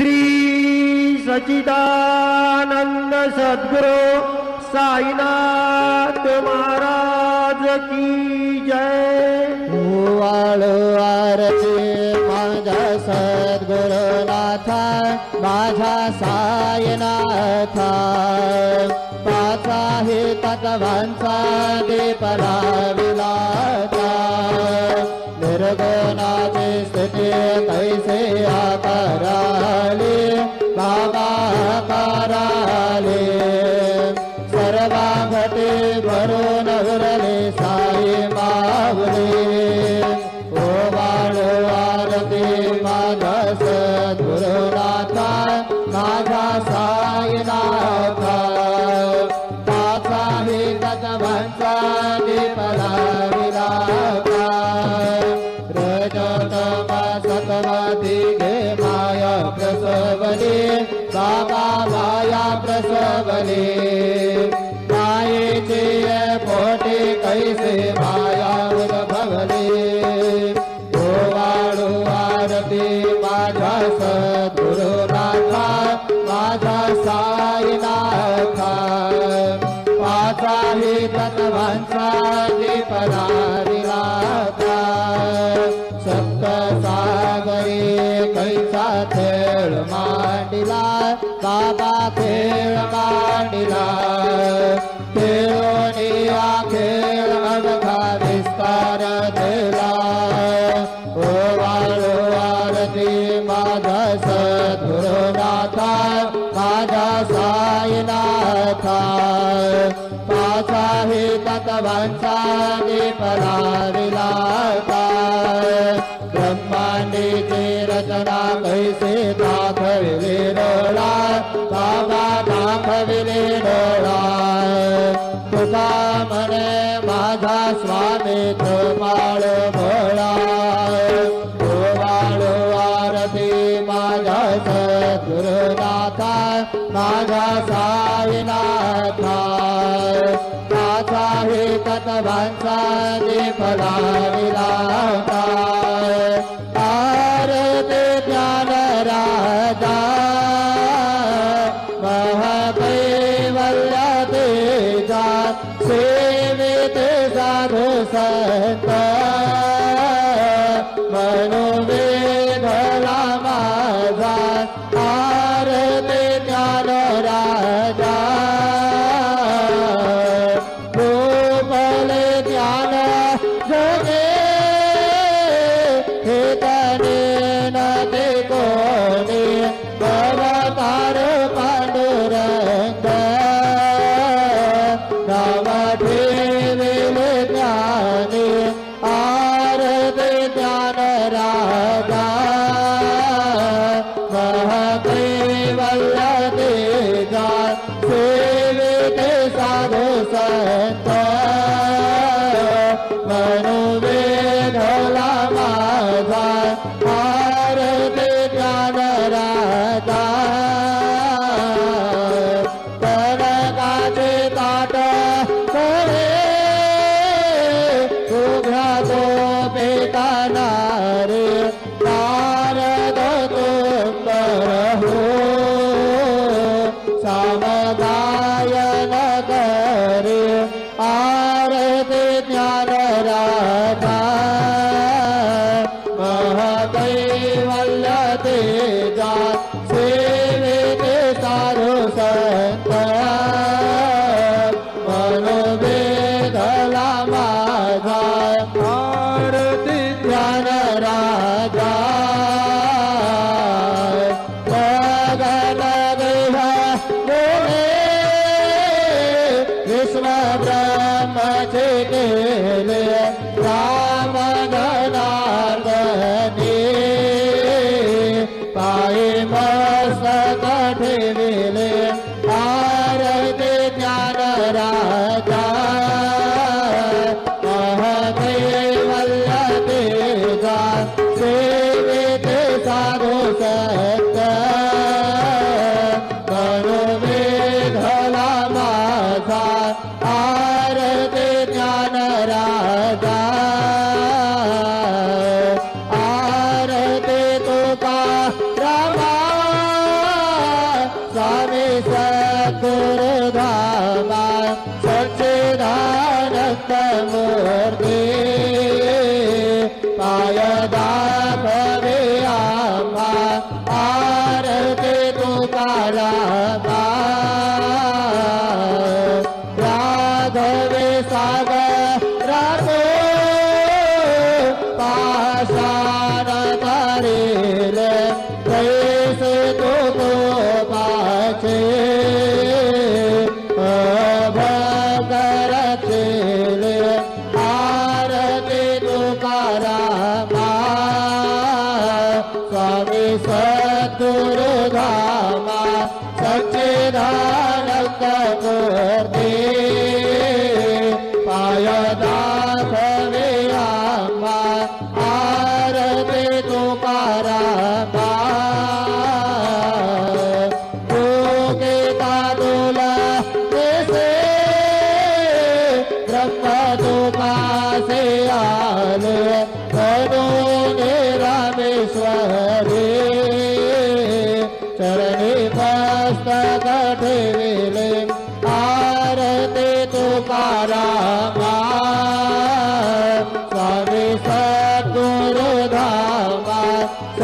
श्री सचिदानंद सद्गुरु साईनाथ महाराज की जय। वाळू आरती माझा सद्गुरुनाथा माझा सायनाथा पाचा हे तत्वांचा देपला विलाता. निर्गुणाची स्थिती कैसे आकारा. माया प्रसवले बाबा माया प्रसवले कैसा खेळ मांडिला बाबा खेळ मांडिला खेळोनिया ब्रह्मांडीची रचना कैसे दाखविले डोळा बाबा दाखविले डोळा तुका म्हणे माझा स्वामी तो माळ भोळा वाळू आरती माझा सद्गुरुनाथा माझा साईनाथा माझा हे तत्वांचा दीपला विलाता Oh. Nada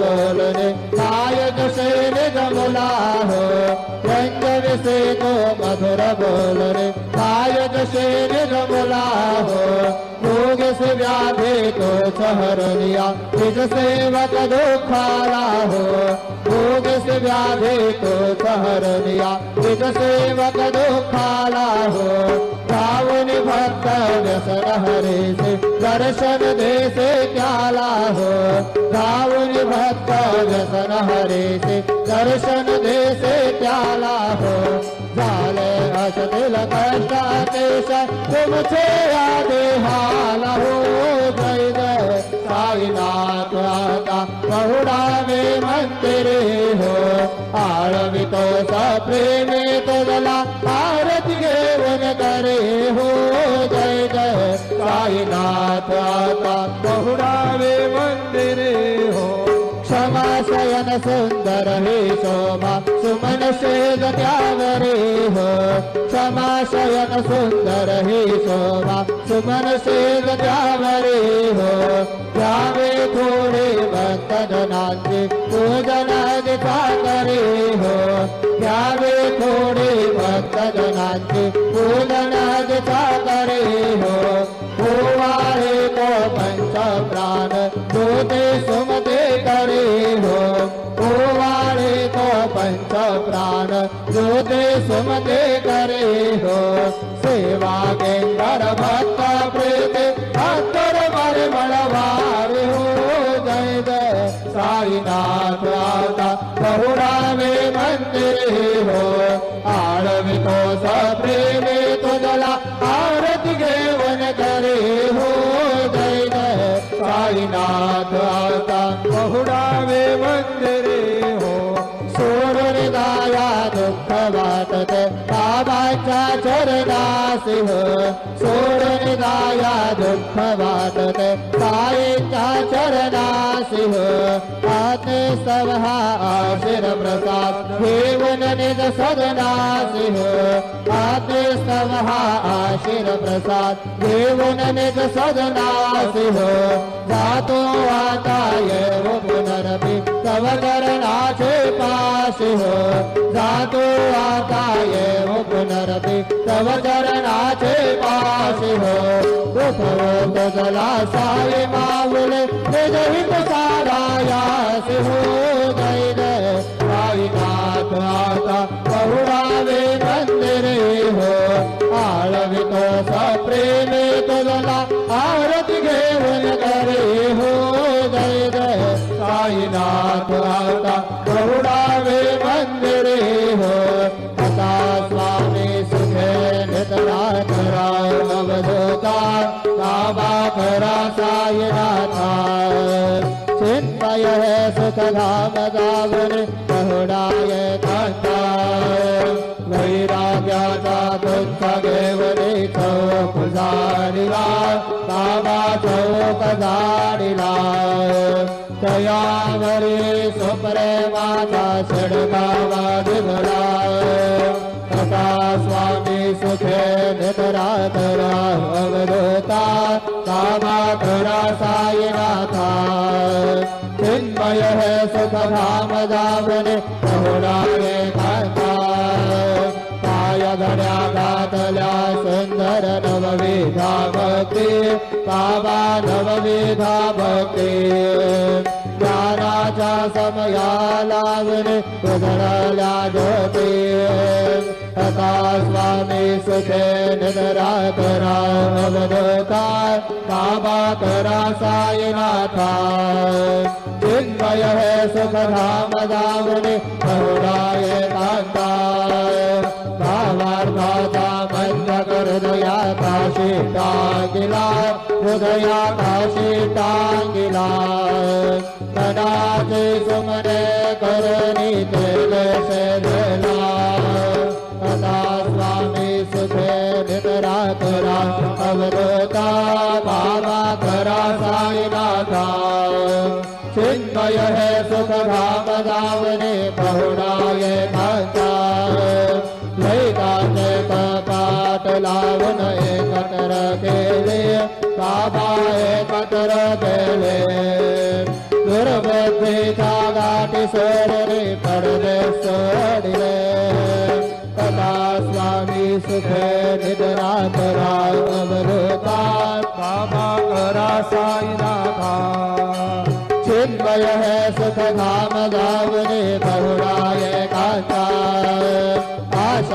बोलने नायक से निगमला हो रंजन से तो मधुर बोल रे नायक से निगमला हो भोग से व्याधि तो सहर लिया निज सेवक दुखाला हो भोग से व्याधि तो सहर लिया निज सेवक दुखाला हो रावण भक्त व्यसन हरे से, दर्शन दे से प्याला हो रावण भक्त व्यसन हरे से दर्शन दे से प्याला हो। जाले हस दिल कष्टा देश तुम से आदे हाल हो। जय जय साईनाथ आता बहुड़ा में मंदिर हो। आळवितो प्रेमी तो आरती सुंदर हे शोभा सुमन शेग त्यावरे हो क्षमा शयन सुंदर हे शोभा सुमन शेग त्यावरे हो त्यावे थोडे भक्त जनांचे पूजन करे हो त्यावे थोडे भक्त जनांचे पूजन दिखा करे हो होवाळे तो पंच प्राण जोते सुमते पंच प्राण जोते सुमते करे हो। सेवा केंद्र, भक्त प्रीत भक्तर मर मळवारे हो। जय जय साईनाथ आता बहुरा में मंदिरे हो। आळवितो सप्रेमे तुझला, आरती घेऊन करे हो। जय जय साईनाथ आता बहुडावे वाटत बाबाच्या चरणासी हो सोडून गाया दुःख वाटत। साईच्या चरणासी हो आते सवहा आशीर प्रसाद। घेऊन निज सदनासी हो आते सवहा आशीर प्रसाद। घेऊन निज सदनासी हो जातो आता येव पुनरपी। तव नाथ पास हो, जातो आता येव पुनरति तव चरणाचे पास हो उठवत जला साई माऊले हो। आता स्वामी सुखे नितरा बाबा करा साईनाथा चिन्मय सुख धाम दावन बहुडाय कांता जाडिला बाबा चौक जाडिला दयावरे स्वपरे या सुप्राता तथा स्वामी सुखे नवता का वा साय रान्मय है सुखामदावरे सुंदर नवविधा भक्ती बाबा नवविधा भक्ती ज्ञानाच्या समया लावणे उधळल्या ज्योती तथा स्वामी सुखे निद्रा करा अवधूता बाबा करा साईनाथा चिन्मय है सुख धाम दावने बहुडाय कांता। मंच हृदया काशी टांगिला, हृदया काशी टांगिला। मनाचे सुमने करणी तेल शेदला तथा स्वामी सुखे निद्रा करा अवधूता बाबा करा साईनाथा चिन्मय है सुख धाम दावने बहुडाय कांता कपाट लावून एकत्र केले बाबा एकत्र केले। दुर्बुद्धीच्या गाठी सोडले तथा स्वामी सुखे निद्रा करा अवधूता बाबा करा साईनाथा। चिन्मय है सुख धाम बहुराय कांता। आशा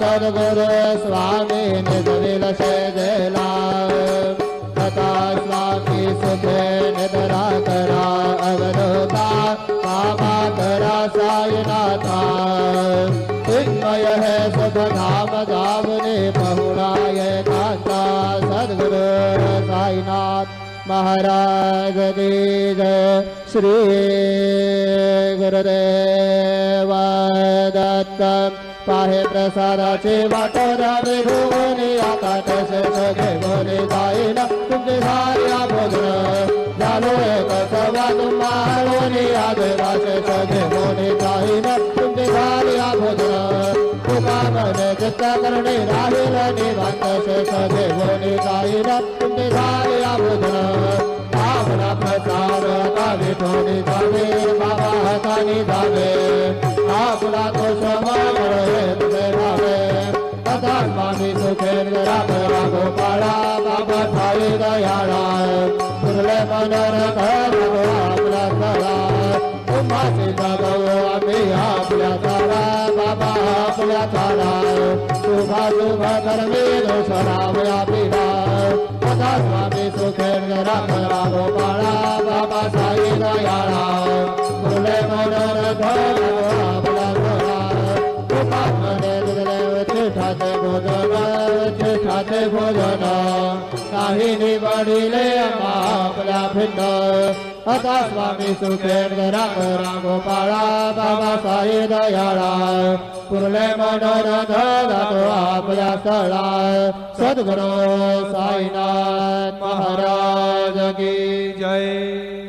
सद्गुरु स्वामी निज विलस जला तथा स्वामी सुखे निद्रा करा अवधूता बाबा करा है सुख धाम धामने बहुराय कांता सद्गुरु साईनाथ महाराज की जय। श्री गुरुदेव। पाहे प्रसादाचे वाटर भुवनी आता तसे सगळे बोले जाईन तुमचे साऱ्या भोजन झालो एक सवा आज आदिवासे सगळे बोले जाईन तुमचे साऱ्या भोजन तुका मने करणे राहील निवांत से सगळे बोले जाईन तुमचे साऱ्या भोजन प्रसाद कावे ठोनी जावे बाबा हातानी जावे आपला तो समावळे तुझे रावे तथा स्वामी सुखेर राम राम पाळा बाबा थाळी दयाळा तुरले मनर घर आपला सळा तुम्हाशी जागव आम्ही आपल्या तारा बाबा आपल्या तारा शुभा शुभ कर्मे दोषराव आपला तथा स्वामी सुखेर राम गोपाला बाबा साई दयाला तुरले मनोर आपला चिठाचे भोजन चिठाचे भोजन काही निवडिले भिन्न आता स्वामी सुखेन्द्र राम राम गोपाळा बाबा साई दयाला पुरले मनोरथ जातो आपल्या स्थळा सद्गुरू साईनाथ महाराज की जय।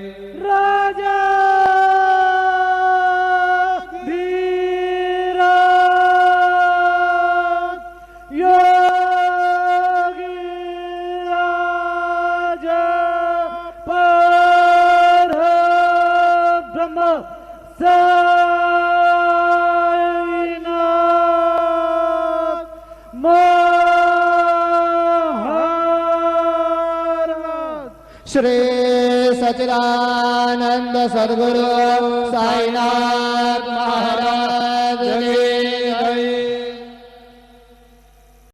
सचिदानंद सदगुरु साईनाथ।